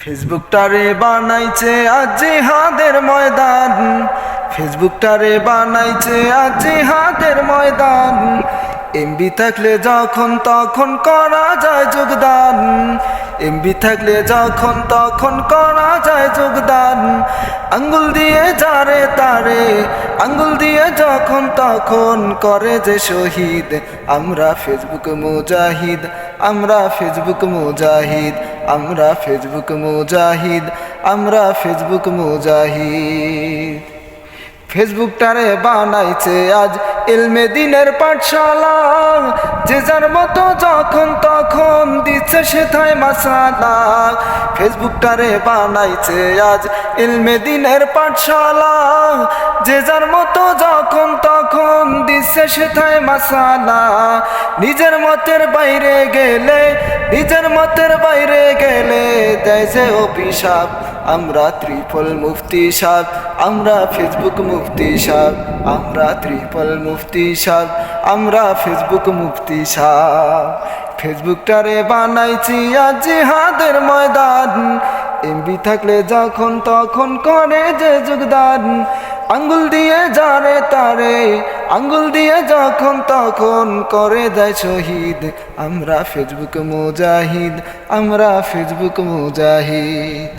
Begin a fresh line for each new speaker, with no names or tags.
ফেসবুকটারে বানাইছে আজ জিহাদের ময়দান। ফেসবুকটারে বানাইছে আজ জিহাদের ময়দান। এমবি থাকলে যখন তখন করা যায় যোগদান। এমবি থাকলে যখন তখন করা যায় যোগদান। আঙ্গুল দিয়ে যারে তারে, আঙ্গুল দিয়ে যখন তখন করে যে শহীদ। আমরা ফেসবুক মুজাহিদ, আমরা ফেসবুক মুজাহিদ। আমরা ফেসবুক মুজাহিদ, আমরা ফেসবুক মুজাহিদ। ফেসবুকটারে বানাইছে আজ এলমে দিনের পাঠশালা। যে যার মতো যখন তখন দিচ্ছে সেথায় মাসালা। ফেসবুকটারে বানাইছে আজ এলমে দিনের পাঠশালা। যে যার মতো যখন তখন দিচ্ছে সেথায় মাসালা। নিজের মতের বাইরে গেলে নিজের মতের বাইরে গেলে দেয় যে অভিশাপ। আমরা ত্রিপল মুফতি সাহ, আমরা ফেসবুক মুফতি সাহ, আমরা ত্রিপল মুফতি সাহ, আমরা ফেসবুক মুফতি সাহ। ফেসবুকটারে বানাইছি আজ জিহাদের ময়দান। এমবি থাকলে যখন তখন করে যে যোগদান। আঙ্গুল দিয়ে যারে তারে, আঙ্গুল দিয়ে যখন তখন করে দেয় শহীদ। আমরা ফেসবুক মুজাহিদ, আমরা ফেসবুক মুজাহিদ।